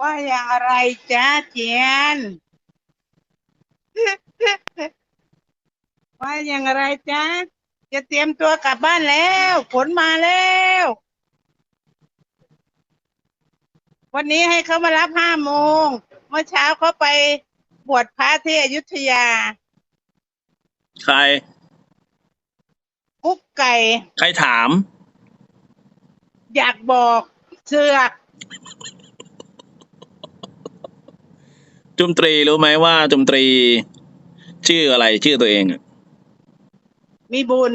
ว่าอย่างไรจ้าเจียน ว่าอย่างไรจ้าจะเตรียมตัวกลับบ้านแล้วฝนมาแล้ว วันนี้ให้เขามารับห้าโมง เมื่อเช้าเขาไปบวชพระที่อยุธยา ใคร กุ๊กไก่ ใครถาม อยากบอกเสือก จุมตรีรู้ไหมว่าจุมตรี ชื่ออะไรชื่อตัวเองอะมีบุญ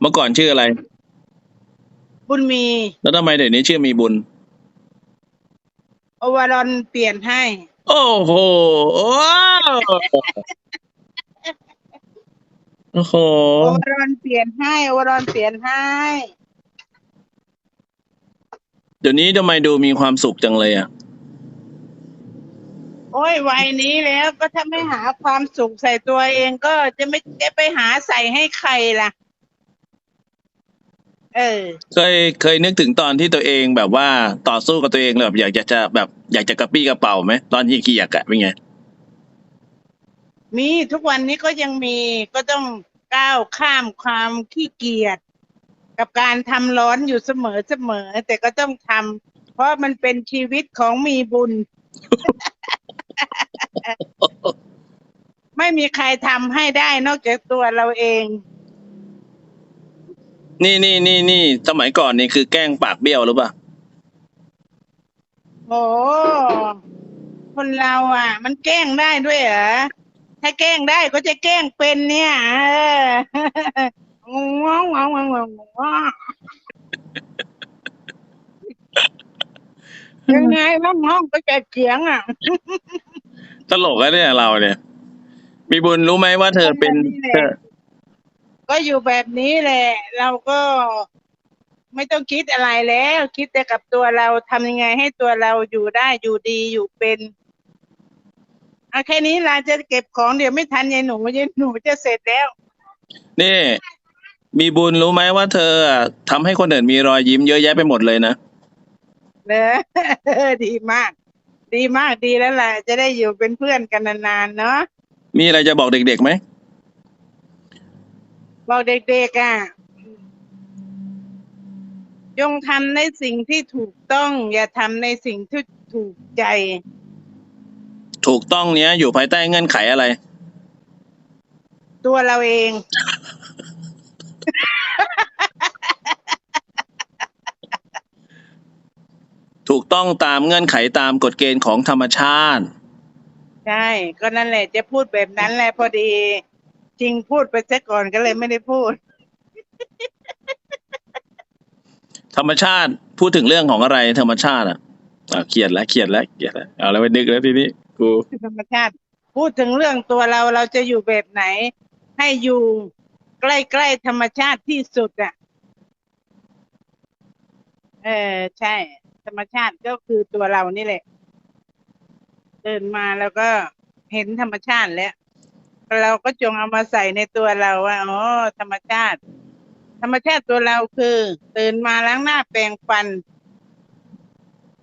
เมื่อก่อนชื่ออะไร บุญมีแล้วทำไมเดี๋ยวนี้ชื่อมีบุญโอวารอนเปลี่ยนให้ โอ้โหโอ้โอ้โหโอวารอนเปลี่ยนให้โอวารอนเปลี่ยนให้ เดี๋ยวนี้ทำไมดูมีความสุขจังเลยอะ โอ้ยวัยนี้แล้วก็ถ้าไม่หาความสุขใส่ตัวเองก็จะไม่จะไปหาใส่ให้ใครล่ะ เออ เคยเคยนึกถึงตอนที่ตัวเองแบบว่าต่อสู้กับตัวเองแบบอยากจะจะแบบอยากจะกระปี้กระเป๋าไหมตอนที่ขี้อยากอะเป็นไงมีทุกวันนี้ก็ยังมีก็ต้องก้าวข้ามความขี้เกียจกับการทำร้อนอยู่เสมอเสมอแต่ก็ต้องทำเพราะมันเป็นชีวิตของมีบุญ ไม่มีใครทำให้ได้นอกจากตัวเราเอง นี่นี่นี่นี่สมัยก่อนนี่คือแกล้งปากเบี้ยวหรือเปล่าโอ้คนเราอะ มันแกล้งได้ด้วยเหรอ ถ้าแกล้งได้ก็จะแกล้งเป็นเนี่ยเอองงงงงงงยังไงน้องห้องก็จะเสียงอะ ตลกอะเนี่ยเราเนี่ย มีบุญรู้ไหมว่าเธอเป็นเธอก็อยู่แบบนี้แหละ เราก็ไม่ต้องคิดอะไรแล้ว คิดแต่กับตัวเราทำยังไงให้ตัวเราอยู่ได้อยู่ดีอยู่เป็นเอาแค่นี้ลาจะเก็บของเดี๋ยวไม่ทันยายหนูยายหนูจะเสร็จแล้ว นี่ มีบุญรู้ไหมว่าเธออะทำให้คนอื่นมีรอยยิ้มเยอะแยะไปหมดเลยนะเนอะดีมาก ดีมากดีแล้วล่ะ จะได้อยู่เป็นเพื่อนกันนานๆเนาะ มีอะไรจะบอกเด็กๆไหม บอกเด็กๆอะจงทำในสิ่งที่ถูกต้อง อย่าทำในสิ่งที่ถูกใจ ถูกต้องเนี้ย อยู่ภายใต้เงื่อนไขอะไร ตัวเราเอง ถูกต้องตามเงื่อนไขตามกฎเกณฑ์ของธรรมชาติ ใช่ ก็นั่นแหละจะพูดแบบนั้นแหละพอดี จริงพูดไปซะก่อนก็เลยไม่ได้พูด ธรรมชาติพูดถึงเรื่องของอะไร ธรรมชาติอะอะเขียนแล้วเขียนแล้วเขียนแล้วเอาแล้วไปนึกแล้วทีนี้กูธรรมชาติ พูดถึงเรื่องตัวเราเราจะอยู่แบบไหน ให้อยู่ใกล้ๆธรรมชาติที่สุดอะ เออใช่ ธรรมชาติก็คือตัวเรานี่แหละ เดินมาแล้วก็เห็นธรรมชาติแล้ว เราก็จงเอามาใส่ในตัวเราว่าอ๋อธรรมชาติ ธรรมชาติตัวเราคือ ตื่นมาล้างหน้าแปรงฟัน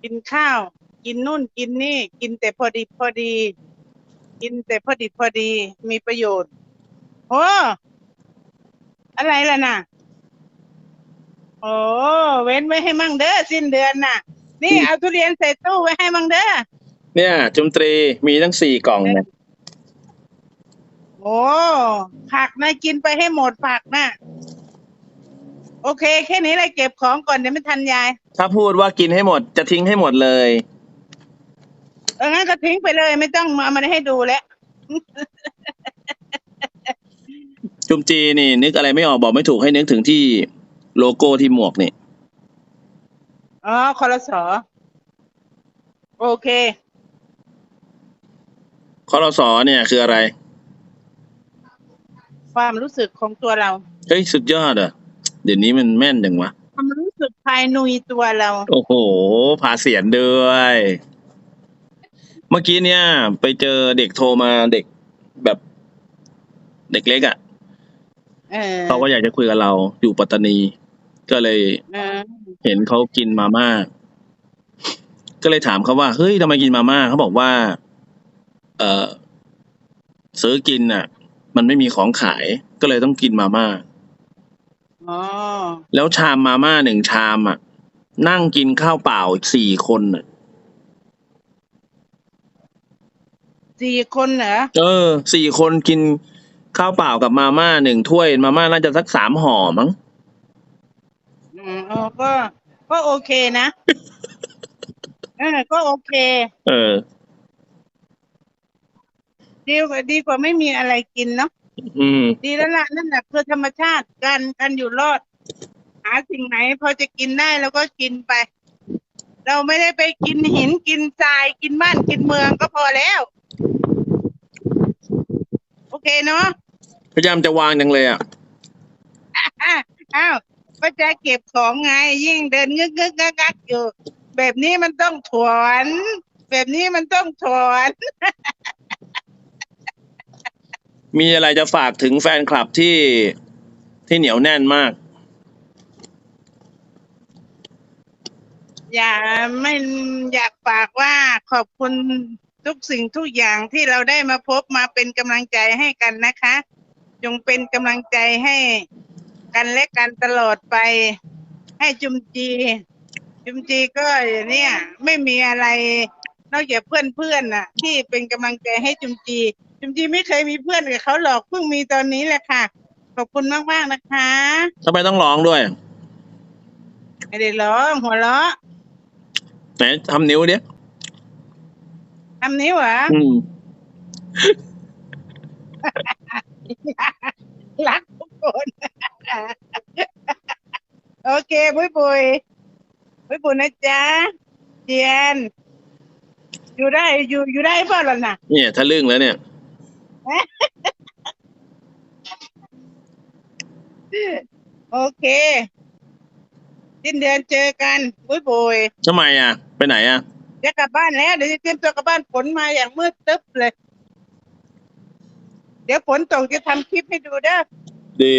กินข้าว กินนู่นกินนี่ กินแต่พอดีพอดี กินแต่พอดีพอดีมีประโยชน์โอ้อะไรล่ะน่ะโอ้เว้นไว้ให้มั่งเด้อสิ้นเดือนน่ะ นี่เอาทุเรียนใส่ตู้ไว้ให้มั่งเด้อ เนี่ยจุมตรีมีทั้งสี่กล่องเนี่ยโอ้ผักนะกินไปให้หมดผักนะโอเค แค่นี้เลยเก็บของก่อนเดี๋ยวไม่ทันยาย ถ้าพูดว่ากินให้หมดจะทิ้งให้หมดเลย เอองั้นก็ทิ้งไปเลยไม่ต้องมาเอามาให้ดูแล้วจุมจีนี่ นึกอะไรไม่ออกบอกไม่ถูกให้นึกถึงที่โลโก้ที่หมวกนี่อ๋อคอรสอโอเค คอรสอเนี่ยคืออะไร ความรู้สึกของตัวเรา เฮ้ย สุดยอดอะ เดี๋ยวนี้มันแม่นจังวะ ความรู้สึกภายในตัวเรา โอ้โหพาเสียนด้วย เมื่อกี้เนี่ย ไปเจอเด็กโทรมาเด็กแบบ เด็กเล็กอะ่ะเออเขาก็อยากจะคุยกับเราอยู่ปัตตานี ก็เลย เออเห็นเขากินมาม่า ก็เลยถามเขาว่า เฮ้ยทำไมกินมาม่าเขาบอกว่า เออซื้อกินน่ะ มันไม่มีของขายก็เลยต้องกินมาม่า อ๋อ แล้วชามมาม่าหนึ่งชามอะ นั่งกินข้าวเปล่าอีกสี่คนน่ะ สี่คนเหรอ เออสี่คนกินข้าวเปล่ากับมาม่าหนึ่งถ้วย มาม่าน่าจะสักสามห่อมั้งอืมอ๋อก็ ก็โอเคนะ เออ ก็โอเค เออ ดีกว่าดีกว่าไม่มีอะไรกินเนาะอืม ดีแล้วล่ะนั่นแหละคือธรรมชาติการการอยู่รอด หาสิ่งไหนพอจะกินได้แล้วก็กินไป เราไม่ได้ไปกินหินกินทรายกินบ้านกินเมืองก็พอแล้ว โอเคเนาะพยายามจะวางจังเลยอะ อะอ้าวก็จะเก็บของไง ยิ่งเดินงึกงึกงักงักอยู่ แบบนี้มันต้องถวนแบบนี้มันต้องถวน มีอะไรจะฝากถึงแฟนคลับที่ที่เหนียวแน่นมาก อย่าไม่อยากฝากว่าขอบคุณทุกสิ่งทุกอย่างที่เราได้มาพบมาเป็นกำลังใจให้กันนะคะ จงเป็นกำลังใจให้กันและกันตลอดไป ให้จุมจี จุมจีก็เนี่ย ไม่มีอะไร นอกจากเพื่อนเพื่อนๆน่ะ ที่เป็นกำลังใจให้จุมจี จุมจีไม่เคยมีเพื่อนกับเขาหรอกเพิ่งมีตอนนี้แหละค่ะ ขอบคุณมากๆนะคะ ทำไมต้องร้องด้วย ไม่ได้ร้องหัวเราะไหนทำนิ้วเนี้ยทำนิ้วเหรออืมรักทุกคน โอเคบุยบุยบุยบุยนะจ๊ะเจียน อยู่ได้อยู่อยู่ได้เปล่าล่ะน่ะเนี่ยทะลึ่งแล้วเนี่ย โอเค สิ้นเดือนเจอกันบุยบุยทำไมอะ ไปไหนอะ จะกลับบ้านแล้ว เดี๋ยวจะเตรียมตัวกลับบ้านฝนมาอย่างมืดตึ๊บเลย เดี๋ยวฝนตกจะทำคลิปให้ดูเด้อดี